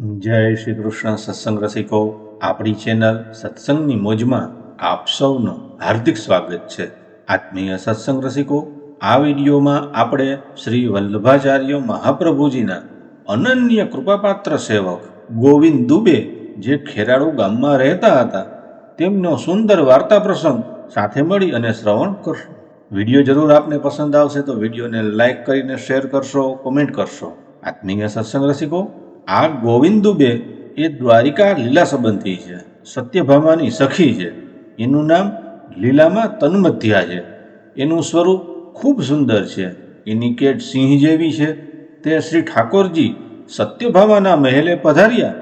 જય શ્રી કૃષ્ણ સત્સંગ રસિકો, આપણી ચેનલ સત્સંગની મોજમાં આપ સૌનું હાર્દિક સ્વાગત છે. આત્મીય સત્સંગ રસિકો, આ વિડીયોમાં આપણે શ્રી વલ્લભાચાર્ય મહાપ્રભુજીના અનન્ય કૃપાપાત્ર સેવક ગોવિંદ દુબે જે ખેરાળુ ગામમાં રહેતા હતા, તેમનો સુંદર વાર્તા પ્રસંગ સાથે મળી અને શ્રવણ કરશું. વીડિયો જરૂર આપને પસંદ આવશે તો વિડીયોને લાઈક કરીને શેર કરશો, કોમેન્ટ કરશો. આત્મીય સત્સંગ રસિકો આ ગોવિંદ દુબે એ દ્વારિકા લીલા સંબંધી છે, સત્યભામાની સખી છે. એનું નામ લીલામાં તન્મધ્યા છે. એનું સ્વરૂપ ખૂબ સુંદર છે. એની કેટ સિંહ જેવી છે. તે શ્રી ઠાકોરજી સત્યભામાના મહેલે પધાર્યા.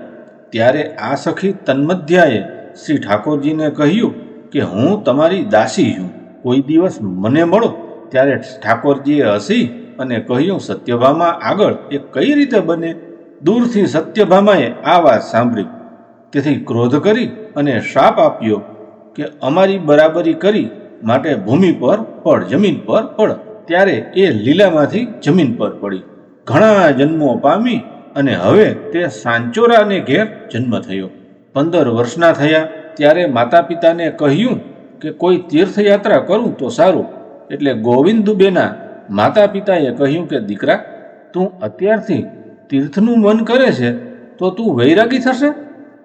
ત્યારે આ સખી તન્મધ્યાએ શ્રી ઠાકોરજીને કહ્યું કે હું તમારી દાસી છું. કોઈ દિવસ મને મળો. ત્યારે ઠાકોરજીએ હસી અને કહ્યું, સત્યભામા આગળ એ કઈ રીતે બને? દૂરથી સત્યભામાએ આ વાત સાંભળી. તેથી ક્રોધ કરી અને શાપ આપ્યો કે અમારી બરાબરી કરી માટે ભૂમિ પર પડ, જમીન પર પડ. ત્યારે એ લીલામાંથી જમીન પર પડી. ઘણા જન્મો પામી અને હવે તે સાંચોરાને ઘેર જન્મ થયો. પંદર વર્ષના થયા, ત્યારે માતા પિતાને કહ્યું કે કોઈ તીર્થયાત્રા કરું તો સારું. એટલે ગોવિંદ દુબેના માતા પિતાએ કહ્યું કે, દીકરા, તું અત્યારથી તીર્થનું મન કરે છે, તો તું વૈરાગી થશે?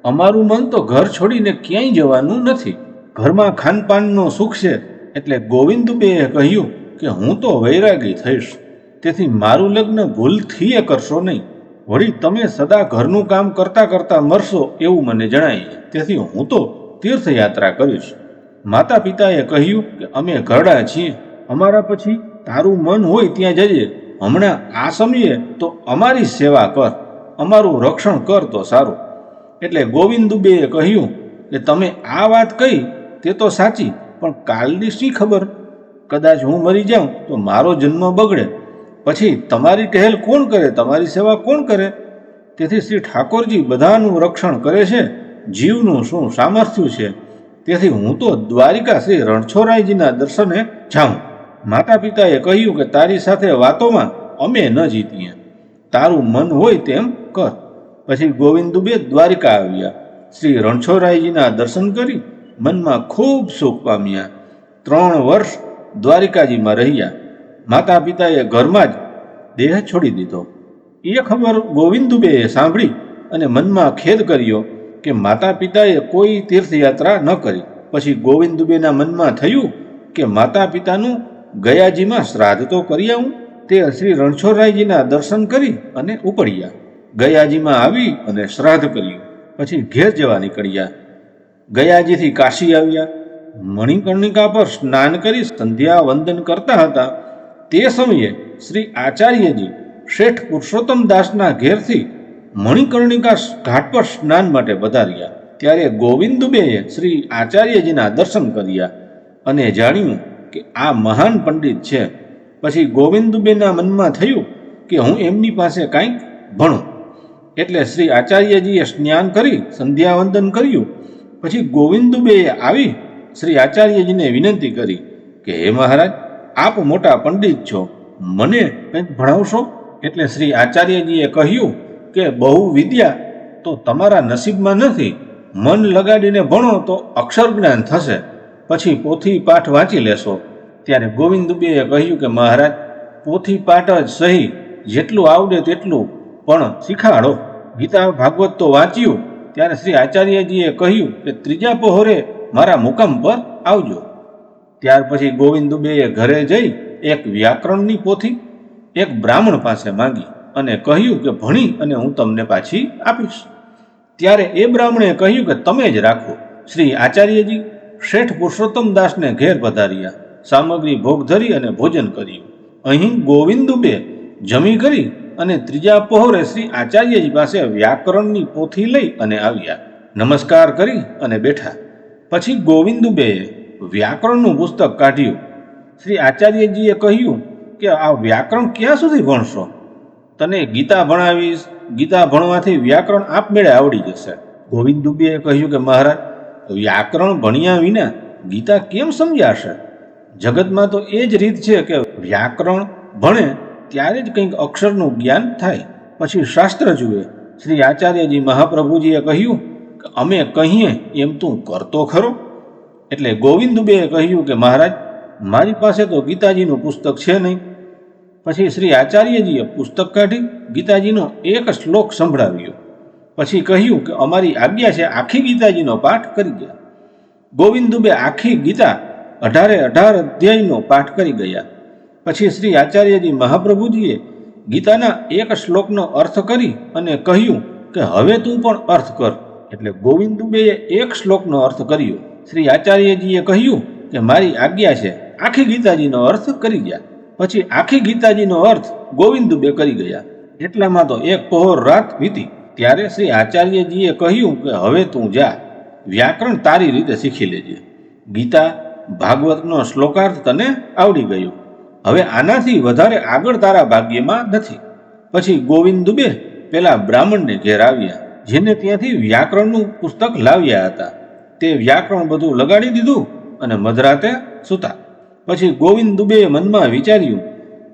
અમારું મન તો ઘર છોડીને ક્યાંય જવાનું નથી. ઘરમાં ખાનપાનનો સુખ છે, એટલે ગોવિંદ દુબેએ કહ્યું કે હું તો વૈરાગી થઈશ. તેથી મારું લગ્ન ભૂલથીએ કરશો નહીં. વળી તમે સદા ઘરનું કામ કરતા કરતા મરશો એવું મને જણાય તેથી હું તો તીર્થયાત્રા કરીશ. માતા પિતાએ કહ્યું કે અમે ઘરડા છીએ. અમારા પછી તારું મન હોય ત્યાં જજે. હમણાં આ સમયે તો અમારી સેવા કર, અમારું રક્ષણ કર તો સારું. એટલે ગોવિંદ દુબેએ કહ્યું કે તમે આ વાત કહી તે તો સાચી, પણ કાલની શી ખબર? કદાચ હું મરી જાઉં તો મારો જન્મ બગડે. પછી તમારી ટહેલ કોણ કરે, તમારી સેવા કોણ કરે? તેથી શ્રી ઠાકોરજી બધાનું રક્ષણ કરે છે, જીવનું શું સામર્થ્ય છે? તેથી હું તો દ્વારિકા શ્રી રણછોડરાયજીના દર્શને જાઉં. માતા પિતાએ કહ્યું કે તારી સાથે વાતોમાં અમે ન જીતીએ. તારું મન હોય તેમ કર. પછી ગોવિંદ દુબે દ્વારિકા આવ્યા. શ્રી રણછોડરાયજીના દર્શન કરી મનમાં ખૂબ સુખ પામ્યા. ત્રણ વર્ષ દ્વારિકાજીમાં રહ્યા. માતા પિતાએ ઘરમાં જ દેહ છોડી દીધો. એ ખબર ગોવિંદ દુબેએ સાંભળી અને મનમાં ખેદ કર્યો કે માતા પિતાએ કોઈ તીર્થયાત્રા ન કરી. પછી ગોવિંદ દુબેના મનમાં થયું કે માતા પિતાનું ગયાજીમાં શ્રાદ્ધ તો કરી આવું. તે શ્રી રણછોડરાયજીના દર્શન કરી અને ઉપડ્યા ગયાજીમાં આવી અને શ્રાદ્ધ કર્યું. પછી ઘેર જવા નીકળ્યા. ગયાજીથી કાશી આવ્યા. મણિકર્ણિકા પર સ્નાન કરી સંધ્યા વંદન કરતા હતા. તે સમયે શ્રી આચાર્યજી શેઠ પુરુષોત્તમ દાસના ઘેરથી મણિકર્ણિકા ઘાટ પર સ્નાન માટે પધાર્યા. ત્યારે ગોવિંદ દુબેએ શ્રી આચાર્યજીના દર્શન કર્યા અને જાણ્યું કે આ મહાન પંડિત છે. પછી ગોવિંદબેના મનમાં થયું કે હું એમની પાસે કાંઈક ભણું. એટલે શ્રી આચાર્યજીએ સ્નાન કરી, સંધ્યાવંદન કર્યું. પછી ગોવિંદબેએ આવી શ્રી આચાર્યજીને વિનંતી કરી કે, હે મહારાજ, આપ મોટા પંડિત છો. મને કંઈક ભણાવશો? એટલે શ્રી આચાર્યજીએ કહ્યું કે, બહુ વિદ્યા તો તમારા નસીબમાં નથી. મન લગાડીને ભણો તો અક્ષર જ્ઞાન થશે. પછી પોથી પાઠ વાંચી લેશો. ત્યારે ગોવિંદ દુબેએ કહ્યું કે, મહારાજ, પોથી પાઠ જ સહી. જેટલું આવડે તેટલું. પણ શીખાડો. ગીતા ભાગવત તો વાંચ્યું. ત્યારે શ્રી આચાર્યજીએ કહ્યું કે, ત્રીજા પહોરે મારા મુકામ પર આવજો. ત્યાર પછી ગોવિંદ દુબેએ ઘરે જઈ એક વ્યાકરણની પોથી, એક બ્રાહ્મણ પાસે માંગી અને કહ્યું કે, ભણી અને હું તમને પાછી આપીશ. ત્યારે એ બ્રાહ્મણે કહ્યું કે, તમે જ રાખો. શ્રી આચાર્યજી શેઠ પુરુષોત્તમ દાસને ઘેર પધાર્યા. સામગ્રી ભોગ ધરી અને ભોજન કર્યું. અહીં ગોવિંદ દુબે જમી કરી અને ત્રીજા પહોરે શ્રી આચાર્યજી પાસે વ્યાકરણની પોથી લઈ અને આવ્યા. નમસ્કાર કરી અને બેઠા. પછી ગોવિંદ દુબેએ વ્યાકરણનું પુસ્તક કાઢ્યું. શ્રી આચાર્યજીએ કહ્યું કે, આ વ્યાકરણ ક્યાં સુધી ભણશો? તને ગીતા ભણાવીશ, ગીતા ભણવાથી વ્યાકરણ આપમેળે આવડી જશે. ગોવિંદ દુબેએ કહ્યું કે, મહારાજ વ્યાકરણ ભણ્યા વિના ગીતા કેમ સમજાશે? જગતમાં તો એ જ રીત છે કે વ્યાકરણ ભણે ત્યારે જ કંઈક અક્ષરનું જ્ઞાન થાય. પછી શાસ્ત્ર જુએ. શ્રી આચાર્યજી મહાપ્રભુજીએ કહ્યું કે અમે કહીએ એમ તું કરતો ખરો. એટલે ગોવિંદબેએ કહ્યું કે મહારાજ, મારી પાસે તો ગીતાજીનું પુસ્તક છે નહીં. પછી શ્રી આચાર્યજીએ પુસ્તક કાઢી, ગીતાજીનો એક શ્લોક સંભળાવ્યો. પછી કહ્યું કે અમારી આજ્ઞા છે, આખી ગીતાજીનો પાઠ કરી ગયા. ગોવિંદ દુબે આખી ગીતા અઢારે અઢાર અધ્યાયનો પાઠ કરી ગયા. પછી શ્રી આચાર્યજી મહાપ્રભુજીએ ગીતાના એક શ્લોકનો અર્થ કરી અને કહ્યું કે હવે તું પણ અર્થ કર. એટલે ગોવિંદ દુબેએ એક શ્લોકનો અર્થ કર્યો. શ્રી આચાર્યજીએ કહ્યું કે મારી આજ્ઞા છે, આખી ગીતાજીનો અર્થ કરી ગયા. પછી આખી ગીતાજીનો અર્થ ગોવિંદ દુબે કરી ગયા. એટલામાં તો એક પહોર રાત વીતી. ત્યારે શ્રી આચાર્યજીએ કહ્યું કે હવે તું જા, વ્યાકરણ તારી રીતે શીખી લેજે. ગીતા, ભાગવતનો શ્લોકાર્થ તને આવડી ગયો. હવે આનાથી વધારે આગળ તારા ભાગ્યમાં નથી. પછી ગોવિંદ દુબે પેલા બ્રાહ્મણને ઘેર આવ્યા, જેને ત્યાંથી વ્યાકરણનું પુસ્તક લાવ્યા હતા. તે વ્યાકરણ બધું લગાડી દીધું અને મધરાતે સૂતા. પછી ગોવિંદ દુબેએ મનમાં વિચાર્યું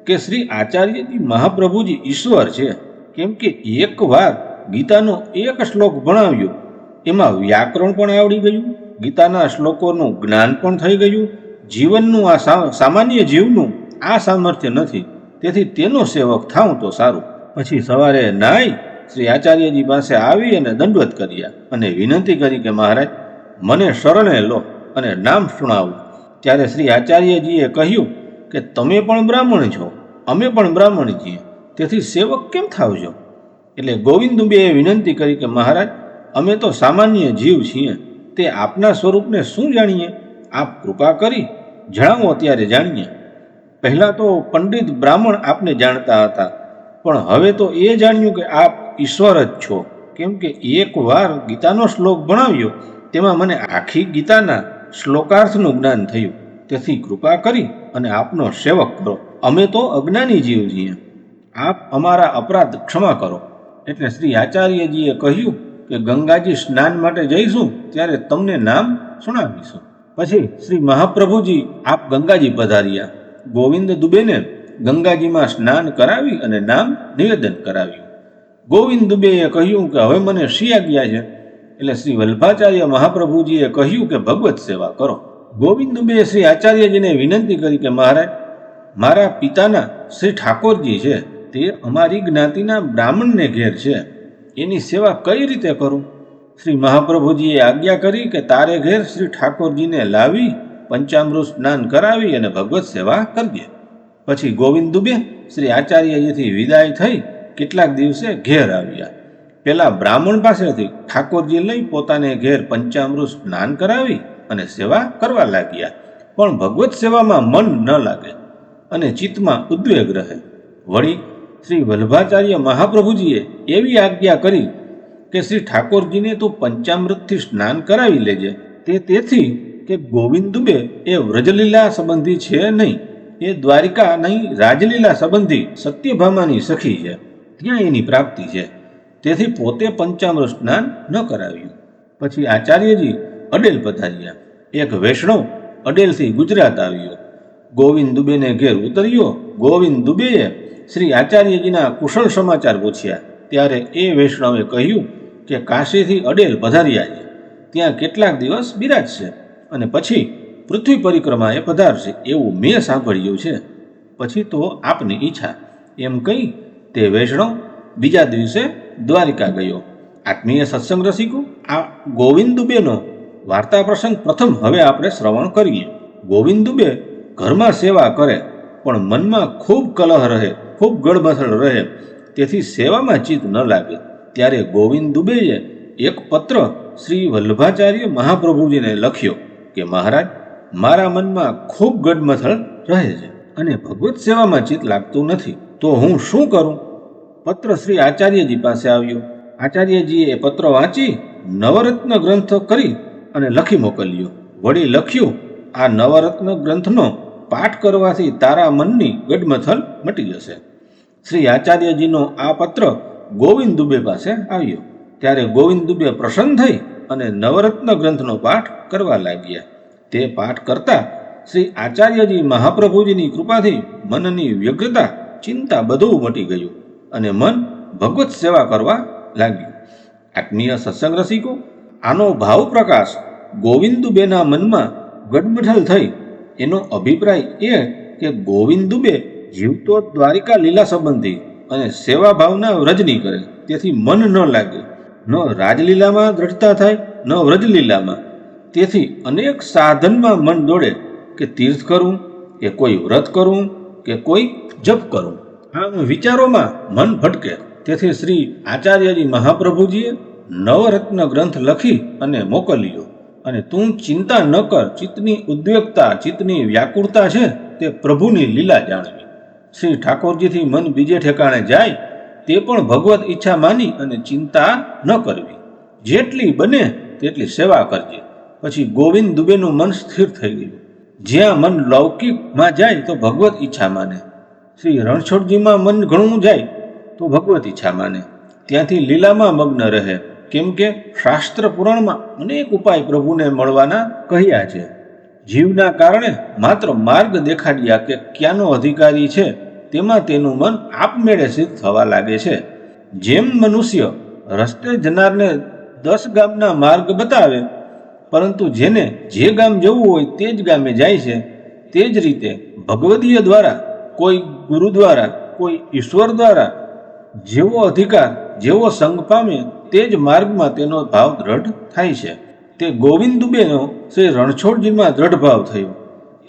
કે શ્રી આચાર્યજી મહાપ્રભુજી ઈશ્વર છે, કેમ કે એકવાર ગીતાનો એક શ્લોક ભણાવ્યો. એમાં વ્યાકરણ પણ આવડી ગયું, ગીતાના શ્લોકોનું જ્ઞાન પણ થઈ ગયું, જીવનનું આ સામાન્ય જીવનું આ સામર્થ્ય નથી. તેથી તેનો સેવક થાઉં તો સારું. પછી સવારે નાઈ શ્રી આચાર્યજી પાસે આવી અને દંડવત કર્યા અને વિનંતી કરી કે મહારાજ, મને શરણે લો અને નામ સુણાવો. ત્યારે શ્રી આચાર્યજીએ કહ્યું કે તમે પણ બ્રાહ્મણ છો, અમે પણ બ્રાહ્મણ છીએ તેથી સેવક કેમ થાવ છો એટલે ગોવિંદ દુબેએ વિનંતી કરી કે, મહારાજ, અમે તો સામાન્ય જીવ છીએ. તે આપના સ્વરૂપને શું જાણીએ? આપ કૃપા કરી, જણાવો ત્યારે જાણીએ. પહેલાં તો પંડિત બ્રાહ્મણ આપને જાણતા હતા, પણ હવે તો એ જાણ્યું કે આપ ઈશ્વર જ છો. કેમ કે એક વાર ગીતાનો શ્લોક ભણાવ્યો, તેમાં મને આખી ગીતાના શ્લોકાર્થનું જ્ઞાન થયું. તેથી કૃપા કરી અને આપનો સેવક કરો. અમે તો અજ્ઞાની જીવ છીએ. આપ અમારા અપરાધ ક્ષમા કરો. એટલે શ્રી આચાર્યજીએ કહ્યું કે ગંગાજી સ્નાન માટે જઈશું ત્યારે તમને નામ સુણાવીશું. પછી શ્રી મહાપ્રભુજી આપ ગંગાજી પધાર્યા. ગોવિંદ દુબેને ગંગાજીમાં સ્નાન કરાવી અને નામ નિવેદન કરાવ્યું. ગોવિંદ દુબેએ કહ્યું કે હવે મને શી આજ્ઞા છે. એટલે શ્રી વલ્ભાચાર્ય મહાપ્રભુજીએ કહ્યું કે ભગવત સેવા કરો. ગોવિંદ દુબેએ શ્રી આચાર્યજીને વિનંતી કરી કે મહારાજ, મારા પિતાના શ્રી ઠાકોરજી છે. તે અમારી જ્ઞાતિના બ્રાહ્મણને ઘેર છે. એની સેવા કઈ રીતે કરું? શ્રી મહાપ્રભુજીએ આજ્ઞા કરી કે તારે ઘેર શ્રી ઠાકોરજીને લાવી, પંચામૃત સ્નાન કરાવી અને ભગવત સેવા કરજે. પછી ગોવિંદ દુબે શ્રી આચાર્યજીથી વિદાય થઈ કેટલાક દિવસે ઘેર આવ્યા. પેલા બ્રાહ્મણ પાસેથી ઠાકોરજી લઈ પોતાને ઘેર પંચામૃત સ્નાન કરાવી અને સેવા કરવા લાગ્યા. પણ ભગવત સેવામાં મન ન લાગે અને ચિત્તમાં ઉદ્વેગ રહે. વળી શ્રી વલ્ભાચાર્ય મહાપ્રભુજીએ એવી આજ્ઞા કરી કે શ્રી ઠાકોરજીને તું પંચામૃતથી સ્નાન કરાવી લેજે. તે તેથી કે ગોવિંદ દુબે એ વ્રજલીલા સંબંધી છે નહીં. એ દ્વારિકા નહીં, રાજલીલા સંબંધી સત્યભામાની સખી છે. ત્યાં એની પ્રાપ્તિ છે. તેથી પોતે પંચામૃત સ્નાન ન કરાવ્યું. પછી આચાર્યજી અડેલ પધાર્યા. એક વૈષ્ણવ અડેલથી ગુજરાત આવ્યો. ગોવિંદ દુબેને ઘેર ઉતર્યો. ગોવિંદ દુબેએ શ્રી આચાર્યજીના કુશળ સમાચાર પૂછ્યા, ત્યારે એ વૈષ્ણવે કહ્યું કે કાશીથી અડેલ પધાર્યા છે. ત્યાં કેટલાક દિવસ બિરાજશે અને પછી પૃથ્વી પરિક્રમાએ પધારશે એવું મેં સાંભળ્યું છે. પછી તો આપની ઈચ્છા. એમ કહી તે વૈષ્ણવ બીજા દિવસે દ્વારિકા ગયો. આત્મીય સત્સંગ રસિકો, આ ગોવિંદ દુબેનો વાર્તા પ્રસંગ પ્રથમ હવે આપણે શ્રવણ કરીએ. ગોવિંદ દુબે ઘરમાં સેવા કરે. પણ મનમાં ખૂબ કલહ રહે, ખૂબ ગડબથડ રહે. તેથી સેવામાં ચિત્ત ન લાગે. ત્યારે ગોવિંદ દુબેએ એક પત્ર શ્રી વલ્લભાચાર્ય મહાપ્રભુજીને લખ્યો કે, મહારાજ, મારા મનમાં ખૂબ ગડમથળ રહે છે અને ભગવત સેવામાં ચિત્ત લાગતું નથી. તો હું શું કરું? પત્ર શ્રી આચાર્યજી પાસે આવ્યો. આચાર્યજીએ પત્ર વાંચી, નવરત્ન ગ્રંથ કરી અને લખી મોકલ્યો. વળી લખ્યું, આ નવરત્ન ગ્રંથનો પાઠ કરવાથી તારા મનની ગડમથલ મટી જશે. શ્રી આચાર્યજીનો આ પત્ર ગોવિંદ દુબે પાસે આવ્યો. ત્યારે ગોવિંદ દુબે પ્રસન્ન થઈ અને નવરત્ન ગ્રંથનો પાઠ કરવા લાગ્યા. તે પાઠ કરતા શ્રી આચાર્યજી મહાપ્રભુજીની કૃપાથી મનની વ્યગ્રતા, ચિંતા બધું મટી ગયું અને મન ભગવત સેવા કરવા લાગ્યું. આત્મીય સત્સંગ રસિકો, આનો ભાવ પ્રકાશ ગોવિંદુબેના મનમાં ગડમઠલ થઈ એનો અભિપ્રાય એ કે ગોવિંદ દુબે જીવતો દ્વારિકા લીલા સંબંધી અને સેવા ભાવના વ્રજની કરે. તેથી મન ન લાગે. ન રાજલીલામાં દ્રઢતા થાય, ન વ્રજલીલામાં. તેથી અનેક સાધનમાં મન દોડે કે તીર્થ કરવું કે કોઈ વ્રત કરવું કે કોઈ જપ કરવું આમ વિચારોમાં મન ભટકે. તેથી શ્રી આચાર્યજી મહાપ્રભુજીએ નવરત્ન ગ્રંથ લખી અને મોકલ્યો. અને તું ચિંતા ન કર, ચિત્તની ઉદ્વેગતા, ચિત્તની વ્યાકુળતા છે તે પ્રભુની લીલા જાણવી. શ્રી ઠાકોરજીથી મન બીજે ઠેકાણે જાય, તે પણ ભગવત ઈચ્છા માની અને ચિંતા ન કરવી. જેટલી બને તેટલી સેવા કરજે. પછી ગોવિંદ દુબેનું મન સ્થિર થઈ ગયું. જ્યાં મન લૌકિકમાં જાય તો ભગવત ઈચ્છા માને. શ્રી રણછોડજીમાં મન ઘણું જાય તો ભગવત ઈચ્છા માને. ત્યાંથી લીલામાં મગ્ન રહે. કેમ કે શાસ્ત્ર પુરાણમાં અનેક ઉપાય પ્રભુને મળવાના કહ્યા છે. જીવના કારણે માત્ર માર્ગ દેખાડ્યા કે ક્યાંનો અધિકારી છે, તેમાં તેનું મન આપમેળે સિદ્ધ થવા લાગે છે. જેમ મનુષ્ય રસ્તે જનારને દસ ગામના માર્ગ બતાવે, પરંતુ જેને જે ગામ જવું હોય તે જ ગામે જાય છે, તે જ રીતે ભગવદીય દ્વારા, કોઈ ગુરુ દ્વારા કોઈ ઈશ્વર દ્વારા જેવો અધિકાર, જેવો સંગ પામે તે જ માર્ગમાં તેનો ભાવ દ્રઢ થાય છે. તે ગોવિંદ દુબેનો શ્રી રણછોડજીમાં દ્રઢ ભાવ થયો.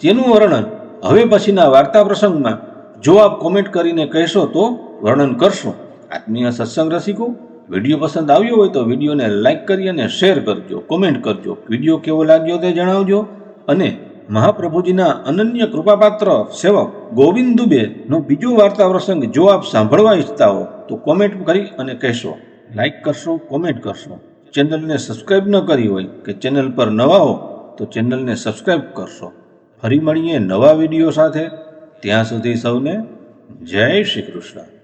તેનું વર્ણન હવે પછીના વાર્તા પ્રસંગમાં જો આપ કોમેન્ટ કરીને કહેશો તો વર્ણન કરશો. આત્મીય સત્સંગ રસિકો, વીડિયો પસંદ આવ્યો હોય તો વિડીયોને લાઇક કરી અને શેર કરજો. કોમેન્ટ કરજો. વીડિયો કેવો લાગ્યો તે જણાવજો અને મહાપ્રભુજીના અનન્ય કૃપાપાત્ર સેવક ગોવિંદ દુબેનો બીજો વાર્તા પ્રસંગ જો આપ સાંભળવા ઈચ્છતા હો, તો કોમેન્ટ કરી અને કહેશો. લાઈક કરશો, કોમેન્ટ કરશો. ચેનલને સબસ્ક્રાઈબ ન કરી હોય કે ચેનલ પર નવા હો, તો ચેનલને સબસ્ક્રાઈબ કરશો. ફરી મળીએ નવા વીડિયો સાથે. ત્યાં સુધી સૌને જય શ્રી કૃષ્ણ.